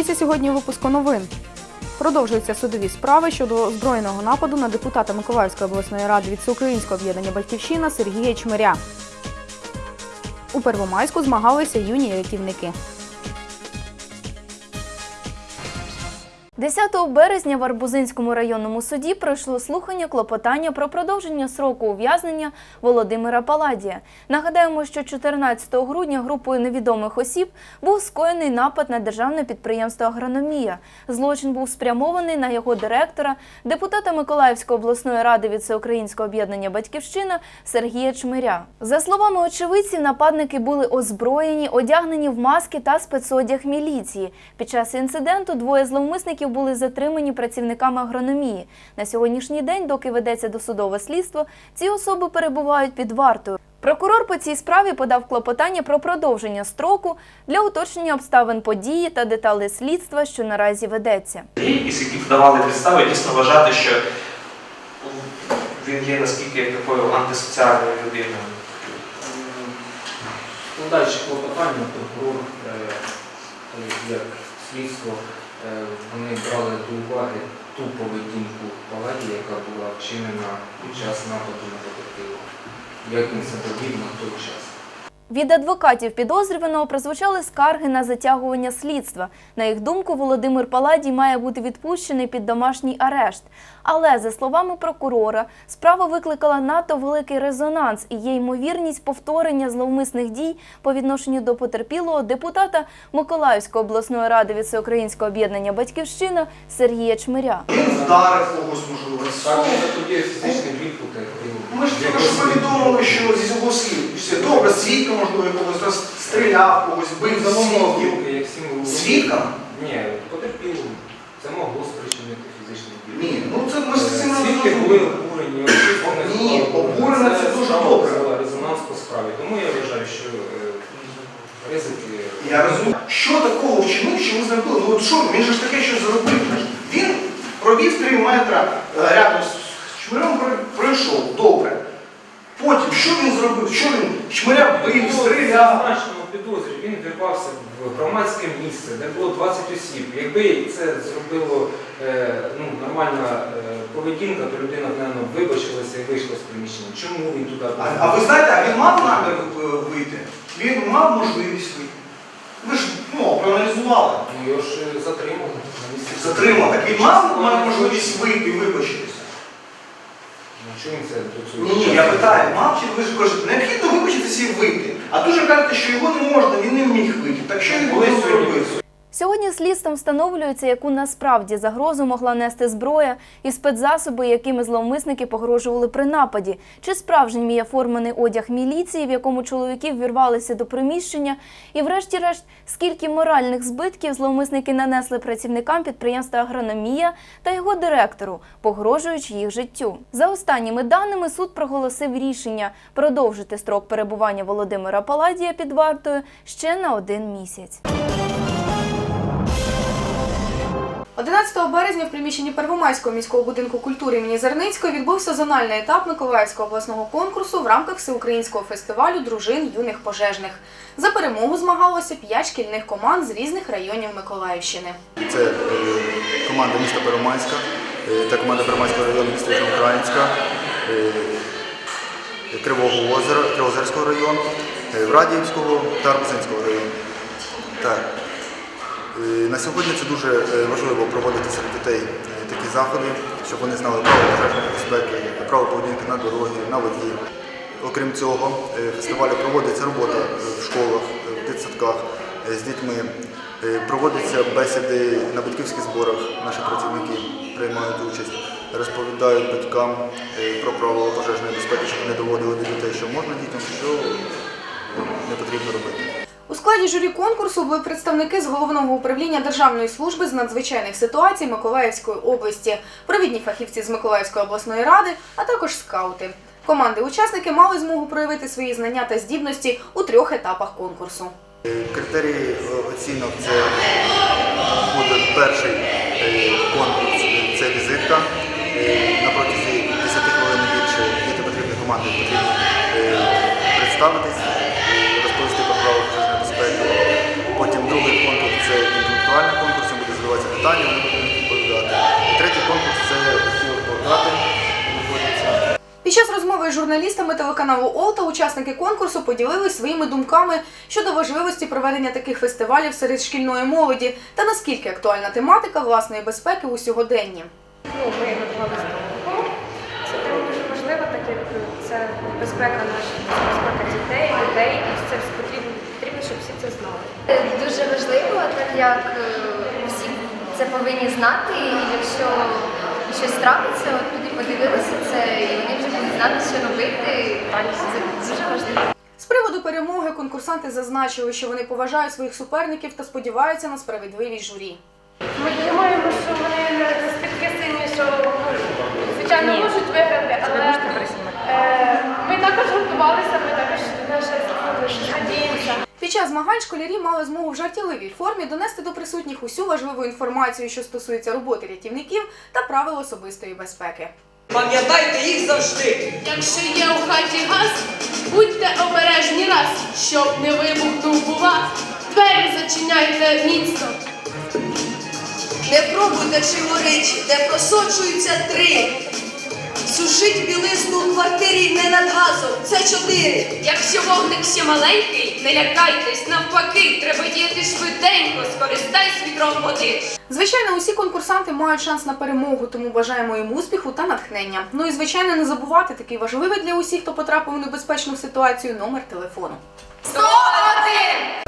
Дивіться сьогодні випуску новин. Продовжуються судові справи щодо збройного нападу на депутата Миколаївської обласної ради від Всеукраїнського об'єднання Батьківщина Сергія Чмиря. У Первомайську змагалися юні рятівники. 10 березня в Арбузинському районному суді пройшло слухання клопотання про продовження сроку ув'язнення Володимира Паладія. Нагадаємо, що 14 грудня групою невідомих осіб був скоєний напад на державне підприємство Агрономія. Злочин був спрямований на його директора, депутата Миколаївської обласної ради від Всеукраїнського об'єднання Батьківщина Сергія Чмиря. За словами очевидців, нападники були озброєні, одягнені в маски та спецодяг міліції. Під час інциденту двоє зловмисників були затримані працівниками агрономії. На сьогоднішній день, доки ведеться досудове слідство, ці особи перебувають під вартою. Прокурор по цій справі подав клопотання про продовження строку для уточнення обставин події та деталей слідства, що наразі ведеться. Є якісь, які вдавали підстави дійсно вважати, що він є наскільки такою антисоціальною людиною. Складаючи клопотання, прокурор, е, як слідство, вони брали до уваги ту поведінку Паладі, яка була вчинена під час нападу на потерпілого. Як він себе вів на той час. Від адвокатів підозрюваного прозвучали скарги на затягування слідства. На їх думку, Володимир Паладій має бути відпущений під домашній арешт. Але, за словами прокурора, справа викликала надто великий резонанс і є ймовірність повторення зловмисних дій по відношенню до потерпілого депутата Миколаївської обласної ради від Всеукраїнського об'єднання Батьківщина Сергія Чмиря. Він вдарив когось, можливо, Так, розсунув. це тоді фізичний біль потерпів. Ми ж тільки що повідомили, що зі його слів. Все добре, свідка, можливо, якогось раз стріляв, когось бив за як символ. Свідкам? Ні, потерпілим. Це могло спричинити фізичний біль. Ні, ну це ми з цим Свідки розуміємо. були обурені. Ні, обурення це дуже добре. Це резонанс по справі. Тому я вважаю, що е, ризики. Я розумію, що такого вчинив, що ви зробили? Ну от що, він же ж таке щось зробив. Він провів 3 метри е, рядом з чмирем, про- пройшов, добре. Потім, що він зробив? Що він чмиря бив, стріляв? Значному підозрі він вірвався в громадське місце, де було 20 осіб. Якби це зробило е, ну, нормальна е, поведінка, то людина напевно, вибачилася і вийшла з приміщення. Чому він туди? А, а ви знаєте, а він мав намір е, вийти? Він мав можливість вийти. Ви ж ну, проаналізували. Ну, його ж е, затримали. Затримав. Так він мав мав можливість вийти і вибачитися? Чому це працює? Ні, ні, я питаю, мав чи ви ж кажете, необхідно вибачитися і вийти. А дуже кажете, що його не можна, він не міг вийти. Так що він буде робити? Сьогодні слідством встановлюється, яку насправді загрозу могла нести зброя і спецзасоби, якими зловмисники погрожували при нападі, чи справжнім є форманий одяг міліції, в якому чоловіки ввірвалися до приміщення, і, врешті-решт, скільки моральних збитків зловмисники нанесли працівникам підприємства Агрономія та його директору, погрожуючи їх життю. За останніми даними суд проголосив рішення продовжити строк перебування Володимира Паладія під вартою ще на один місяць. 11 березня в приміщенні Первомайського міського будинку культури імені Зерницької відбувся зональний етап Миколаївського обласного конкурсу в рамках всеукраїнського фестивалю дружин юних пожежних. За перемогу змагалося п'ять шкільних команд з різних районів Миколаївщини. Це е, команда міста Первомайська е, та команда Первомайського району міста Українська, Кривого озера, Кривозерського району, е, Радіївського та Арбузинського району. Так. Е, На сьогодні це дуже е, важливо проводити серед дітей е, такі заходи, щоб вони знали право пожежної безпеки, право поведінки на дорогі, на воді. Окрім цього, е, фестивалі проводиться робота в школах, в дитсадках з дітьми. Проводяться бесіди на батьківських зборах. Наші працівники приймають участь, розповідають батькам про правила пожежної безпеки, щоб не доводили до дітей, що можна дітям, що не потрібно робити. Складі журі конкурсу були представники з головного управління Державної служби з надзвичайних ситуацій Миколаївської області, провідні фахівці з Миколаївської обласної ради, а також скаути. Команди-учасники мали змогу проявити свої знання та здібності у трьох етапах конкурсу. Критерії е, оцінок це буде перший е, конкурс, е, це візитка. На протязі 10 хвилин більше діти потрібні команди потрібно представитись, питання, вони будуть відповідати. І третій конкурс це плакати. Під час розмови з журналістами телеканалу Олта учасники конкурсу поділились своїми думками щодо важливості проведення таких фестивалів серед шкільної молоді та наскільки актуальна тематика власної безпеки у сьогоденні. Ну, ми готувалися до того. Це тема дуже важлива, так як це безпека наша, безпека дітей, людей, і це все потрібно, потрібно, щоб всі це знали. Дуже важливо, так як е, це повинні знати, і якщо щось трапиться, от люди подивилися це, і вони вже будуть знати, що робити. Це дуже важливо. З приводу перемоги конкурсанти зазначили, що вони поважають своїх суперників та сподіваються на справедливість журі. Ми думаємо, що вони настільки сильні, що ну, звичайно можуть виграти, але е, ми також готувалися, ми також наше надіємося. Під час змагань школярі мали змогу в жартівливій формі донести до присутніх усю важливу інформацію, що стосується роботи рятівників та правил особистої безпеки. Пам'ятайте їх завжди. Якщо є у хаті газ, будьте обережні раз, щоб не вибухнув у вас. Двері зачиняйте міцно. Не пробуйте чи горить, де просочуються три. Сушить білизну у квартирі не над газом. Це чотири. Якщо вогник ще маленький, не лякайтесь, навпаки, треба діяти швиденько, скористайся вітром води. Звичайно, усі конкурсанти мають шанс на перемогу, тому бажаємо їм успіху та натхнення. Ну і звичайно, не забувати такий важливий для усіх, хто потрапив у небезпечну ситуацію, номер телефону. 101!